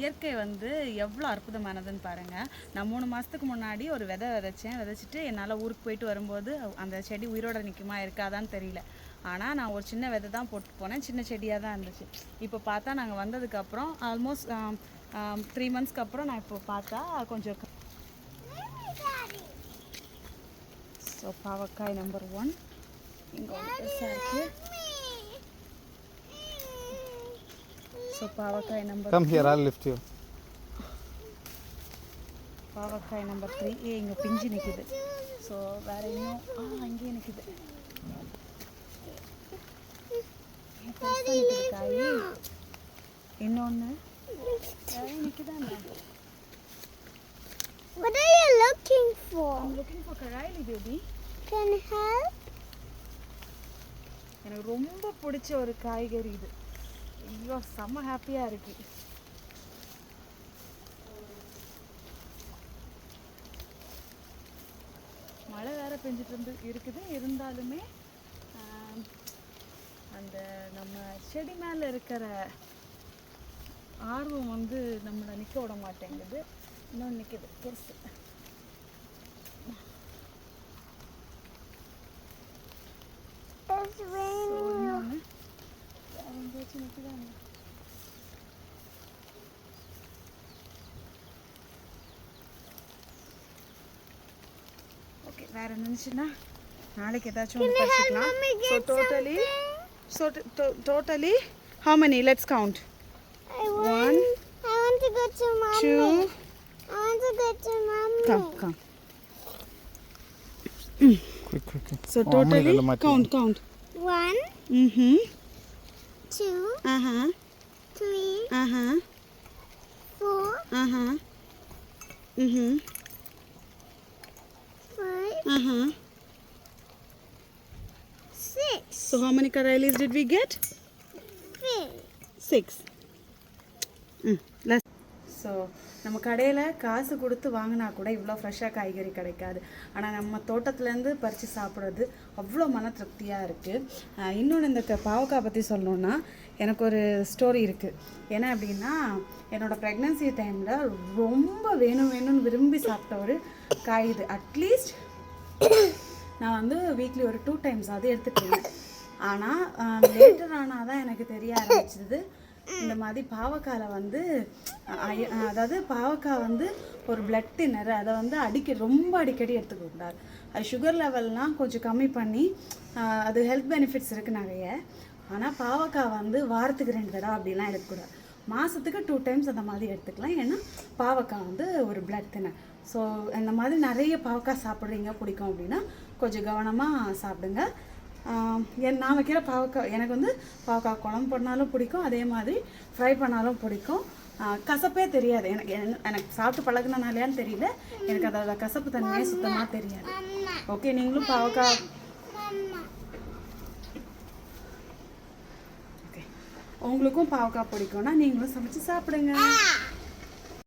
இயற்கை வந்து எவ்வளோ அற்புதமானதுன்னு பாருங்கள் நான் மூணு மாதத்துக்கு முன்னாடி ஒரு விதை விதைச்சேன். விதைச்சிட்டு என்னால் ஊருக்கு போயிட்டு வரும்போது அந்த செடி உயிரோட நிற்குமா இருக்காதான்னு தெரியல. ஆனால் நான் ஒரு சின்ன விதை தான் போட்டு போனேன். சின்ன செடியாக தான் இருந்துச்சு. இப்போ பார்த்தா நாங்கள் வந்ததுக்கப்புறம் ஆல்மோஸ்ட் த்ரீ மந்த்ஸ்க்கு அப்புறம் நான் இப்போ பார்த்தா கொஞ்சம் ஸோ பாவக்காய் நம்பர் ஒன் இங்கே ஒரு பெருசாக இருக்குது ஸோ பாவக்காய் number Come here, I'll lift you. பாவக்காய் நம்பர் த்ரீ ஏ இங்கே பிஞ்சு நிற்குது ஸோ வேற இன்னும் ஆ அங்கேயே நிற்குது நிற்குது காய் இன்னொன்று நிற்குதாங்க What are you looking for? Looking for கராயிலி baby Can you help? எனக்கு ரொம்ப பிடிச்ச ஒரு காய்கறி இது. ஐயோ செம்ம ஹாப்பியாக இருக்கு. மழை வேற பெஞ்சிட்டு இருந்து இருக்குது. இருந்தாலுமே அந்த நம்ம செடி மேலே இருக்கிற ஆர்வம் வந்து நம்மளை நிற்க விட மாட்டேங்குது. இன்னும் நிற்கிது பெருசு. வேற நினச்சுன்னா நாளைக்கு ஏதாச்சும் ஒன்று படிச்சுக்கலாம் mommy so get totally so totally how many let's count I want, One, I want to go to mommy. two I want to go to mommy. come come Quick, quick, quick. so Oh, totally அம்மா இதெல்லாம் மாத்தி. Mm-hmm. count count One, mhm two, uh-huh three, uh-huh four, uh-huh mhm five, Uh-huh. Six, so how many karailis did we get? Six. Six ம் so நம்ம கடையில் காசு கொடுத்து வாங்கினா கூட இவ்வளோ ஃப்ரெஷ்ஷாக காய்கறி கிடைக்காது. ஆனால் நம்ம தோட்டத்துலேருந்து பறித்து சாப்பிட்றது அவ்வளோ மன திருப்தியாக இருக்குது இன்னொன்று இந்த பாவக்காய் பற்றி சொல்லணுன்னா எனக்கு ஒரு ஸ்டோரி இருக்குது என்ன அப்படின்னா என்னோடய ப்ரெக்னன்சி டைமில் ரொம்ப வேணும் வேணும்னு விரும்பி சாப்பிட்ட ஒரு காய் இது. அட்லீஸ்ட் நான் வந்து வீக்லி ஒரு டூ டைம்ஸ் அது எடுத்துக்கிட்டேன் ஆனால் லேட்டர் ஆனால் தான் எனக்கு தெரிய ஆரம்பிச்சது. இந்த மாதிரி பாவக்காயில் வந்து அதாவது பாவக்காய் வந்து ஒரு பிளட் தின்னர் அதை வந்து அடிக்க ரொம்ப அடிக்கடி எடுத்துக்க கூடாது அது சுகர் லெவல்லாம் கொஞ்சம் கம்மி பண்ணி அது ஹெல்த் பெனிஃபிட்ஸ் இருக்குது நிறைய. ஆனால் பாவக்காய் வந்து வாரத்துக்கு ரெண்டு தடவை அப்படிலாம் எடுக்கக்கூடாது. மாதத்துக்கு டூ டைம்ஸ் அந்த மாதிரி எடுத்துக்கலாம். ஏன்னா பாவக்காய் வந்து ஒரு பிளட் தின்னர் ஸோ இந்த மாதிரி நிறைய பாவக்காய் சாப்பிட்றீங்க பிடிக்கும் அப்படின்னா கொஞ்சம் கவனமாக சாப்பிடுங்க. என் நான் வைக்கிற பாவக்காய் எனக்கு வந்து பாவக்காய் குழம்பு பண்ணாலும் பிடிக்கும் அதே மாதிரி ஃப்ரை பண்ணாலும் பிடிக்கும். கசப்பே தெரியாது. எனக்கு எனக்கு சாப்பிட்டு பழகுனனாலையான்னு தெரியல. எனக்கு அதோட கசப்பு தன்மையே சுத்தமாக தெரியாது. ஓகே நீங்களும் பாவக்காய் உங்களுக்கும் பாவக்காய் பிடிக்கும்னா நீங்களும் சமைச்சு சாப்பிடுங்க.